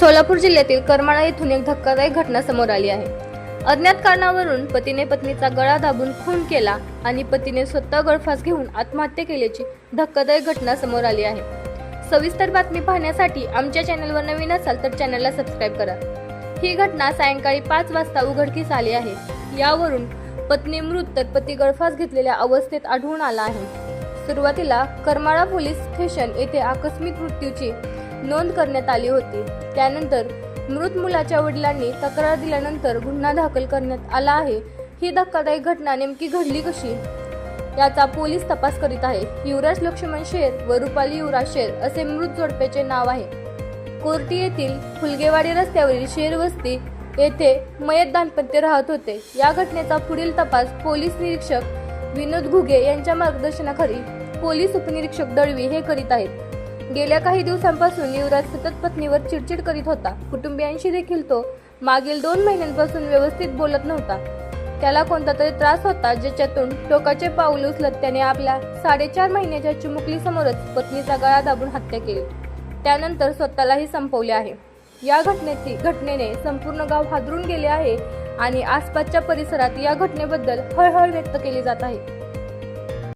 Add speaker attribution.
Speaker 1: सोलापूर जिल्ह्यातील करमाळा येथून एक धक्कादायक घटना समोर आली आहे. अज्ञात कारणावरून पतीने पत्नीचा गळा दाबून खून केला आणि पतीने स्वतः गळफास घेऊन आत्महत्या केल्याची धक्कादायक घटना समोर आली आहे. सविस्तर बातमी पाहण्यासाठी आमच्या चॅनलवर नवीन असाल तर चॅनलला सबस्क्राईब करा. ही घटना सायंकाळी पाच वाजता उघडकीस आली आहे. यावरून पत्नी मृत तर पती गळफास घेतलेल्या अवस्थेत आढळून आला आहे. सुरुवातीला करमाळा पोलीस स्टेशन येथे आकस्मिक मृत्यूची नोंद करण्यात आली होती. त्यानंतर मृत मुलाच्या वडिलांनी तक्रार दिल्यानंतर गुन्हा दाखल करण्यात आला आहे. ही धक्कादायक घटना नेमकी घडली कशी? याचा पोलीस तपास करीत आहे. युवराज लक्ष्मण शेर व रुपाली युवराज शेर असे मृत जोडप्याचे नाव आहे. कोर्टी येथील फुलगेवाडी रस्त्यावरील शेर वस्ती येथे मयत दाम्पत्य राहत होते. या घटनेचा पुढील तपास पोलीस निरीक्षक विनोद घुगे यांच्या मार्गदर्शनाखाली पोलीस उपनिरीक्षक दळवी हे करीत आहेत. गेल्या काही दिवसांपासून युवराज सतत पत्नीवर चिडचिड करीत होता. कुटुंबियांशी देखील तो मागील दोन महिन्यांपासून व्यवस्थित बोलत नव्हता. त्याला कोणता तरी त्रास होता ज्याच्यातून टोकाचे पाऊल उचलत त्याने आपल्या साडेचार महिन्याच्या चिमुकलीसमोरच पत्नीचा गळा दाबून हत्या केली. त्यानंतर स्वतःलाही संपवले आहे. या घटनेची घटनेने संपूर्ण गाव हादरून गेले आहे आणि आसपासच्या परिसरात या घटनेबद्दल हळहळ व्यक्त केली जात आहे.